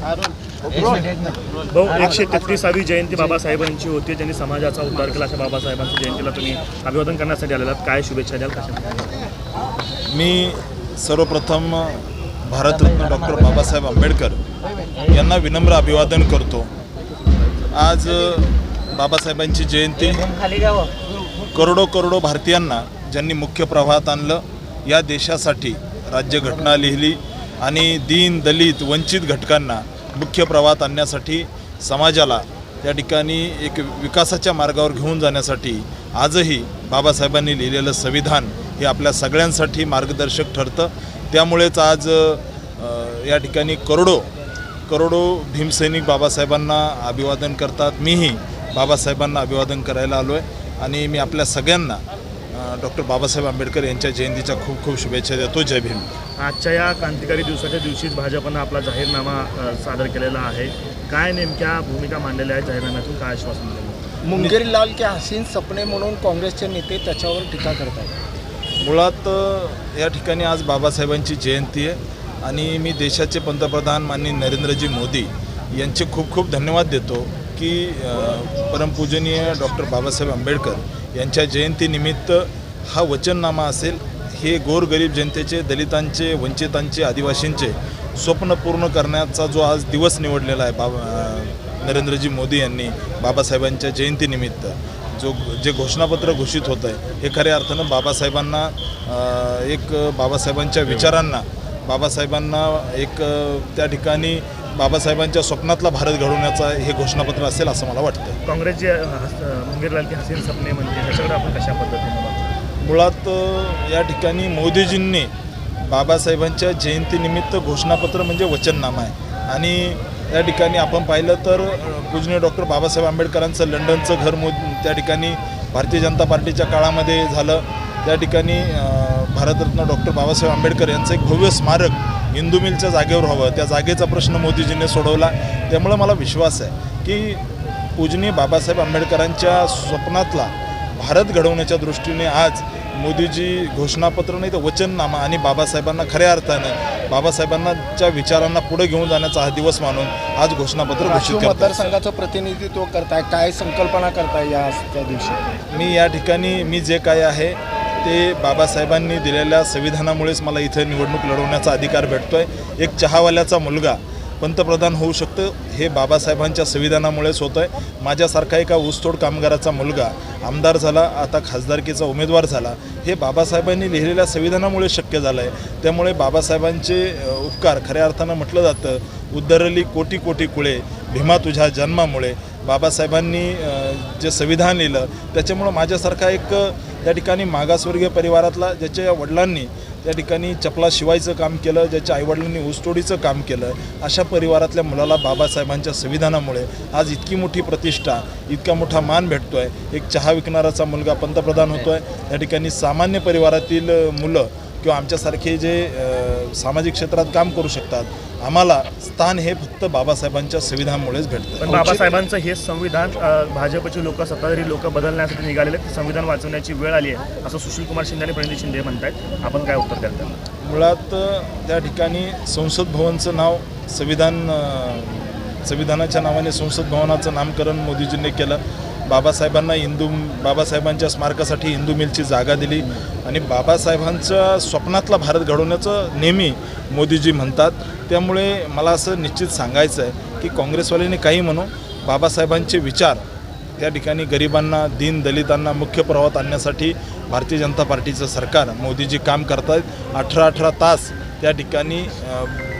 भाऊ एकशे तेहतीसावी जयंती बाबासाहेबांची होती ज्यांनी समाजाचा उद्धार केला अशा बाबासाहेबांच्या जयंतीला तुम्ही अभिवादन करण्यासाठी आलेला काय शुभेच्छा द्याल कशा मी सर्वप्रथम भारतरत्न डॉक्टर बाबासाहेब आंबेडकर यांना विनम्र अभिवादन करतो. आज बाबासाहेबांची जयंती. करोडो करोडो भारतीयांना ज्यांनी मुख्य प्रवाहात आणलं या देशासाठी राज्यघटना लिहिली. आणि दीन दलित वंचित घटकांना मुख्य प्रवाहात आणण्यासाठी समाजाला त्या ठिकाणी एक विकासाच्या मार्गावर घेऊन जाण्यासाठी आजही बाबासाहेबांनी लिहिलेलं संविधान हे आपल्या सगळ्यांसाठी मार्गदर्शक ठरतं. त्यामुळेच आज या ठिकाणी करोडो करोडो भीमसैनिक बाबासाहेबांना अभिवादन करतात. मीही बाबासाहेबांना अभिवादन करायला आलो आहे आणि मी आपल्या सगळ्यांना डॉक्टर बाबासाहेब आंबेडकर यांच्या जयंतीच्या खूप खूप शुभेच्छा देतो. जय भीम. आजच्या या क्रांतिकारी दिवसाच्या दिवशीच भाजपनं आपला जाहीरनामा सादर केलेला आहे. काय नेमक्या भूमिका मांडलेल्या आहेत जाहीरनाम्यातून? काय आश्वासन दिलं? मुंगेरी लाल के हसीन सपने म्हणून काँग्रेसचे नेते त्याच्यावर टीका करत आहेत मुळात या ठिकाणी आज बाबासाहेबांची जयंती आहे आणि मी देशाचे पंतप्रधान माननीय नरेंद्रजी मोदी यांचे खूप खूप धन्यवाद देतो की परमपूजनीय डॉक्टर बाबासाहेब आंबेडकर यांच्या जयंतीनिमित्त हा वचननामा असेल हे गोरगरीब जनतेचे दलितांचे वंचितांचे आदिवासींचे स्वप्न पूर्ण करण्याचा जो आज दिवस निवडलेला आहे बाबा नरेंद्रजी मोदी यांनी बाबासाहेबांच्या जयंतीनिमित्त जो जे घोषणापत्र घोषित होतं आहे हे खऱ्या अर्थानं बाबासाहेबांना एक बाबासाहेबांच्या विचारांना बाबासाहेबांना एक त्या ठिकाणी बाबासाहेबांच्या स्वप्नातला भारत घडवण्याचा हे घोषणापत्र असेल असं मला वाटतं. काँग्रेसचे जे की हसीन सपने म्हणजे त्याच्याकडे आपण कशा पद्धतीने मुळात या ठिकाणी मोदीजींनी बाबासाहेबांच्या जयंतीनिमित्त घोषणापत्र म्हणजे वचननामा आहे. आणि या ठिकाणी आपण पाहिलं तर पूजनीय डॉक्टर बाबासाहेब आंबेडकरांचं लंडनचं घर मो त्या ठिकाणी भारतीय जनता पार्टीच्या काळामध्ये झालं. त्या ठिकाणी भारतरत्न डॉक्टर बाबासाहेब आंबेडकर यांचं एक भव्य स्मारक हिंदू मिलच्या जागेवर हवं. त्या जागेचा प्रश्न मोदीजींनी सोडवला. त्यामुळं मला विश्वास आहे की पूजनीय बाबासाहेब आंबेडकरांच्या स्वप्नातला भारत घडवण्याच्या दृष्टीने आज मोदीजी घोषणापत्र नाही तर वचननामा आणि बाबासाहेबांना खऱ्या अर्थानं बाबासाहेबांनाच्या विचारांना पुढे घेऊन जाण्याचा हा दिवस मानून आज घोषणापत्र घोषित मतदारसंघाचं प्रतिनिधित्व करताय काय संकल्पना करताय या त्या दिवशी? मी या ठिकाणी मी जे काय आहे ते बाबासाहेबांनी दिलेल्या संविधानामुळेच मला इथं निवडणूक लढवण्याचा अधिकार भेटतोय. एक चहावाल्याचा मुलगा पंतप्रधान होऊ शकतं हे बाबासाहेबांच्या संविधानामुळेच होतं आहे माझ्यासारखा एका ऊसतोड कामगाराचा मुलगा आमदार झाला आता खासदारकीचा उमेदवार झाला हे बाबासाहेबांनी लिहिलेल्या संविधानामुळे शक्य झालं आहे त्यामुळे बाबासाहेबांचे उपकार खऱ्या अर्थानं म्हटलं जातं उद्धरली कोटी कोटी कुळे भीमा तुझ्या जन्मामुळे. बाबासाहेबांनी जे संविधान लिहिलं त्याच्यामुळं माझ्यासारखा एक त्या ठिकाणी मागासवर्गीय परिवारातला ज्याच्या वडिलांनी त्या ठिकाणी चपला शिवायचं काम केलं ज्याच्या आईवडिलांनी ऊसतोडीचं काम केलं अशा परिवारातल्या मुलाला बाबासाहेबांच्या संविधानामुळे आज इतकी मोठी प्रतिष्ठा इतका मोठा मान भेटतो आहे एक चहा विकणाराचा मुलगा पंतप्रधान होतो आहे त्या ठिकाणी सामान्य परिवारातील मुलं किंवा आमच्यासारखे जे सामाजिक क्षेत्रात काम करू शकतात. आम्हाला स्थान हे फक्त बाबासाहेबांच्या संविधानामुळेच भेटतं पण बाबासाहेबांचं हे संविधान भाजपचे लोक सत्ताधारी लोक बदलण्यासाठी निघालेले संविधान वाचवण्याची वेळ आली आहे. असं सुशील कुमार शिंदे आणि प्रणिती शिंदे म्हणतायत. आपण काय उत्तर द्याल मुळात त्या ठिकाणी संसद भवनचं नाव संविधान संविधानाच्या नावाने संसद भवनाचं नामकरण मोदीजींनी केलं. बाबासाहेबांना हिंदू बाबासाहेबांच्या स्मारकासाठी हिंदू मिलची जागा दिली. आणि बाबासाहेबांचा स्वप्नातला भारत घडवण्याचं नेहमी मोदीजी म्हणतात. त्यामुळे मला असं निश्चित सांगायचं आहे की काँग्रेसवाल्यांनी काही म्हणू बाबासाहेबांचे विचार त्या ठिकाणी गरिबांना दीन दलितांना मुख्य प्रवाहात आणण्यासाठी भारतीय जनता पार्टीचं सरकार मोदीजी काम करत आहेत अठरा अठरा तास त्या ठिकाणी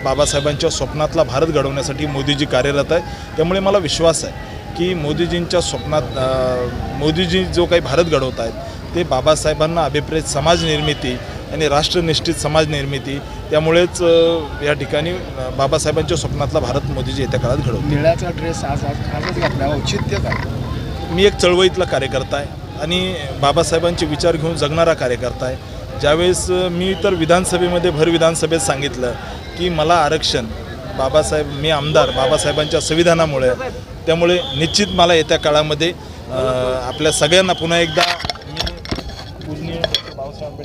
बाबासाहेबांच्या स्वप्नातला भारत घडवण्यासाठी मोदीजी कार्यरत आहे त्यामुळे मला विश्वास आहे की मोदीजींच्या स्वप्नात मोदीजी जो काही भारत घडवत आहेत ते बाबासाहेबांना अभिप्रेत समाज निर्मिती आणि राष्ट्रनिष्ठित समाज निर्मिती त्यामुळेच या ठिकाणी बाबासाहेबांच्या स्वप्नातला भारत मोदीजी येत्या काळात घडवतील. निळ्याचा ड्रेस आज आज आजच घातला. औचित्य काय? मी एक चळवळीतला कार्यकर्ता आहे आणि बाबासाहेबांचे विचार घेऊन जगणारा कार्यकर्ता आहे. ज्यावेळेस मी तर विधानसभेमध्ये भर विधानसभेत सांगितलं की मला आरक्षण बाबासाहेब मी आमदार बाबासाहेबांच्या संविधानामुळे. त्यामुळे निश्चित मला येत्या काळामध्ये आपल्या सगळ्यांना पुन्हा एकदा पूजनीय बाबासाहेब.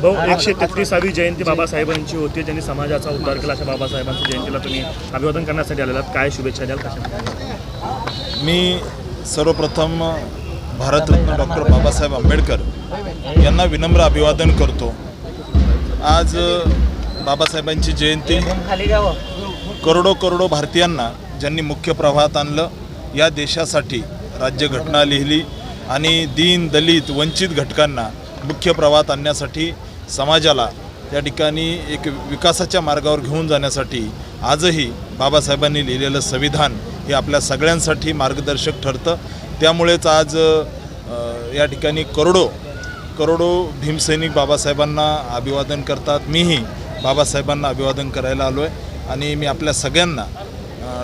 भाऊ एकशे तेहतीसावी जयंती बाबासाहेबांची होती ज्यांनी समाजाचा उद्धार केला अशा बाबासाहेबांच्या जयंतीला तुम्ही अभिवादन करण्यासाठी आलेला. काय शुभेच्छा द्याल कशा मी सर्वप्रथम भारतरत्न डॉक्टर बाबासाहेब आंबेडकर यांना विनम्र अभिवादन करतो आज बाबासाहेबांची जयंती. करोडो करोडो भारतीयांना ज्यांनी मुख्य प्रवाहात आणलं या देशासाठी राज्यघटना लिहिली आणि दीन दलित वंचित घटकांना मुख्य प्रवाहात आणण्यासाठी समाजाला त्या ठिकाणी एक विकासाच्या मार्गावर घेऊन जाण्यासाठी आजही बाबासाहेबांनी लिहिलेलं संविधान हे आपल्या सगळ्यांसाठी मार्गदर्शक ठरतं. त्यामुळेच आज या ठिकाणी करोडो करोडो भीमसैनिक बाबासाहेबांना अभिवादन करतात. मीही बाबासाहेबांना अभिवादन करायला आलो आहे आणि मी आपल्या सगळ्यांना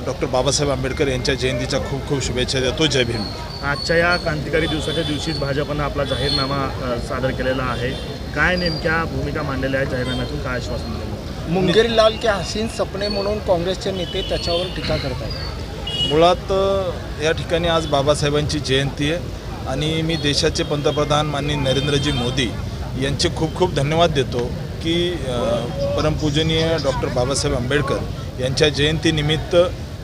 डॉक्टर बाबासाहेब आंबेडकर यांच्या जयंतीच्या खूप खूप शुभेच्छा देतो. जय भीम. आजच्या या क्रांतिकारी दिवसाच्या दिवशीच भाजपनं आपला जाहीरनामा सादर केलेला आहे. काय नेमक्या भूमिका मांडलेल्या आहेत जाहीरनाम्यातून? काय आश्वासन दिलं? मुंगेरी लाल के हसीन सपने म्हणून काँग्रेसचे नेते त्याच्यावर टीका करतायत. मुळात अ, या ठिकाणी आज बाबासाहेबांची जयंती आहे. आणि मी देशाचे पंतप्रधान माननीय नरेंद्रजी मोदी यांचे खूप खूप धन्यवाद देतो. की परमपूजनीय डॉक्टर बाबासाहेब आंबेडकर यांच्या जयंतीनिमित्त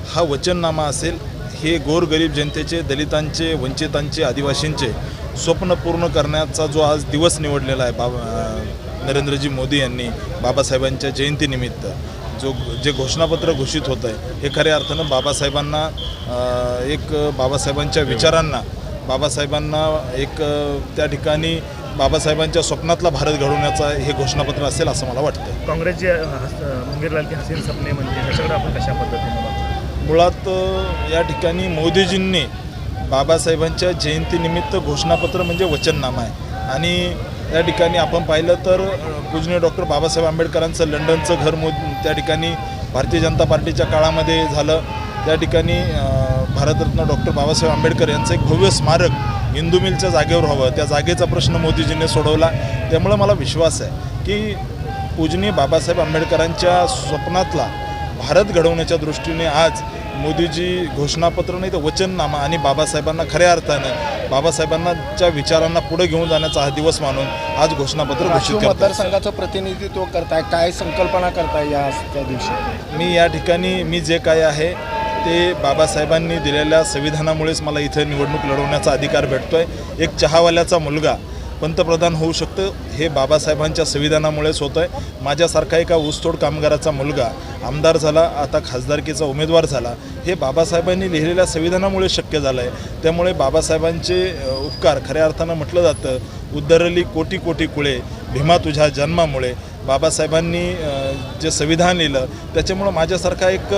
हा वचननामा असेल हे गोरगरीब जनतेचे दलितांचे वंचितांचे आदिवासींचे स्वप्न पूर्ण करण्याचा जो आज दिवस निवडलेला आहे बाबा नरेंद्रजी मोदी यांनी बाबासाहेबांच्या जयंतीनिमित्त जो जे घोषणापत्र घोषित होतं आहे हे खऱ्या अर्थानं बाबासाहेबांना एक बाबासाहेबांच्या विचारांना बाबासाहेबांना एक त्या ठिकाणी बाबासाहेबांच्या स्वप्नातला भारत घडवण्याचा हे घोषणापत्र असेल असं मला वाटतं. काँग्रेसचे मुंगेरलाल की हसीन सपने म्हणजे ह्याच्याकडे आपण कशा पद्धतीने? मुळात या ठिकाणी मोदीजींनी बाबासाहेबांच्या जयंतीनिमित्त घोषणापत्र म्हणजे वचननामा आहे. आणि या ठिकाणी आपण पाहिलं तर पूजनीय डॉक्टर बाबासाहेब आंबेडकरांचं लंडनचं घर मो त्या ठिकाणी भारतीय जनता पार्टीच्या काळामध्ये झालं. त्या ठिकाणी भारतरत्न डॉक्टर बाबासाहेब आंबेडकर यांचं एक भव्य स्मारक हिंदू मिलच्या जागेवर हवं. त्या जागेचा प्रश्न मोदीजींनी सोडवला. त्यामुळं मला विश्वास आहे की पूजनीय बाबासाहेब आंबेडकरांच्या स्वप्नातला भारत घडवण्याच्या दृष्टीने आज मोदीजी घोषणापत्र नाही तर वचननामा आणि बाबासाहेबांना खऱ्या अर्थानं बाबासाहेबांनाच्या विचारांना पुढे घेऊन जाण्याचा हा दिवस मानून आज घोषणापत्र घोषित मतदारसंघाचं प्रतिनिधित्व करताय काय संकल्पना करताय या त्या दिवशी? मी या ठिकाणी मी जे काय आहे ते बाबासाहेबांनी दिलेल्या संविधानामुळेच मला इथं निवडणूक लढवण्याचा अधिकार भेटतो आहे एक चहावाल्याचा मुलगा पंतप्रधान होऊ शकतं हे बाबासाहेबांच्या संविधानामुळेच होतं आहे माझ्यासारखा एका ऊसतोड कामगाराचा मुलगा आमदार झाला आता खासदारकीचा उमेदवार झाला. हे बाबासाहेबांनी लिहिलेल्या संविधानामुळे शक्य झालं आहे त्यामुळे बाबासाहेबांचे उपकार खऱ्या अर्थानं म्हटलं जातं उद्धरली कोटी कोटी कुळे भीमा तुझ्या जन्मामुळे. बाबासाहेबांनी जे संविधान लिहिलं त्याच्यामुळं माझ्यासारखा एक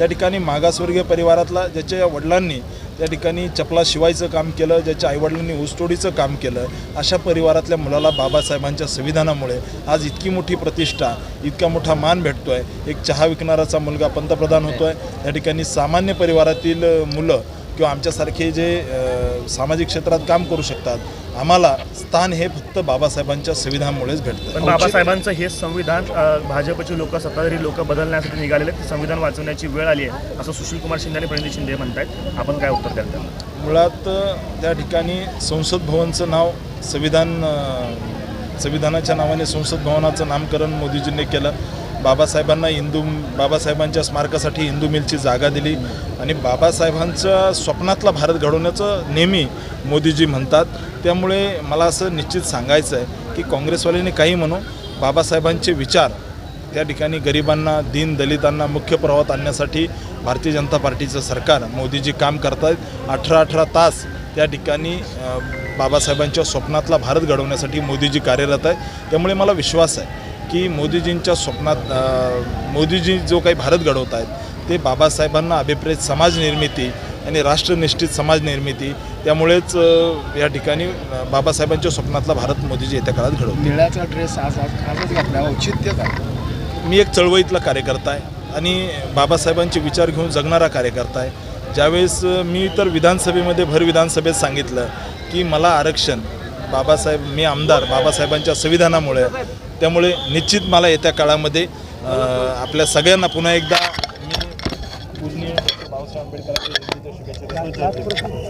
त्या ठिकाणी मागासवर्गीय परिवारातला ज्याच्या वडिलांनी त्या ठिकाणी चपला शिवायचं काम केलं ज्याच्या आईवडिलांनी ऊसतोडीचं काम केलं अशा परिवारातल्या मुलाला बाबासाहेबांच्या संविधानामुळे आज इतकी मोठी प्रतिष्ठा इतका मोठा मान भेटतो आहे एक चहा विकणाराचा मुलगा पंतप्रधान होतो आहे त्या ठिकाणी सामान्य परिवारातील मुलं किंवा आमच्यासारखे जे सामाजिक क्षेत्रात काम करू शकतात आम्हाला स्थान हे फक्त बाबासाहेबांच्या संविधानामुळेच भेटतं. पण बाबासाहेबांचं हे संविधान भाजपचे लोक सत्ताधारी लोक बदलण्यासाठी निघालेले ते संविधान वाचवण्याची वेळ आली आहे असं सुशील कुमार शिंदे आणि प्रणिती शिंदे म्हणतायत. आपण काय उत्तर द्याल मुळात त्या ठिकाणी संसद भवनचं नाव संविधान संविधानाच्या नावाने संसद भवनाचं नामकरण मोदीजींनी केलं. बाबासाहेबांना हिंदू बाबासाहेबांच्या स्मारकासाठी हिंदू मिलची जागा दिली. आणि बाबासाहेबांचा स्वप्नातला भारत घडवण्याचं नेहमी मोदीजी म्हणतात. त्यामुळे मला असं निश्चित सांगायचं आहे की काँग्रेसवाल्यांनी काही म्हणू बाबासाहेबांचे विचार त्या ठिकाणी गरिबांना दीन दलितांना मुख्य प्रवाहात आणण्यासाठी भारतीय जनता पार्टीचं सरकार मोदीजी काम करत आहेत अठरा अठरा तास त्या ठिकाणी बाबासाहेबांच्या स्वप्नातला भारत घडवण्यासाठी मोदीजी कार्यरत आहे त्यामुळे मला विश्वास आहे की मोदीजींच्या स्वप्नात मोदीजी जो काही भारत घडवत आहेत ते बाबासाहेबांना अभिप्रेत समाज निर्मिती आणि राष्ट्रनिष्ठित समाज निर्मिती त्यामुळेच या ठिकाणी बाबासाहेबांच्या स्वप्नातला भारत मोदीजी येत्या काळात घडवतील. निळ्याचा ड्रेस आज आज आजच घातला. औचित्य काय? मी एक चळवळीतला कार्यकर्ता आहे आणि बाबासाहेबांचे विचार घेऊन जगणारा कार्यकर्ता आहे. ज्यावेळेस मी तर विधानसभेमध्ये भर विधानसभेत सांगितलं की मला आरक्षण बाबासाहेब मी आमदार बाबासाहेबांच्या संविधानामुळे त्यामुळे निश्चित मला येत्या काळामध्ये आपल्या सगळ्यांना पुन्हा एकदा मी पूजनीय बाबासाहेब आंबेडकरांच्या शुभेच्छा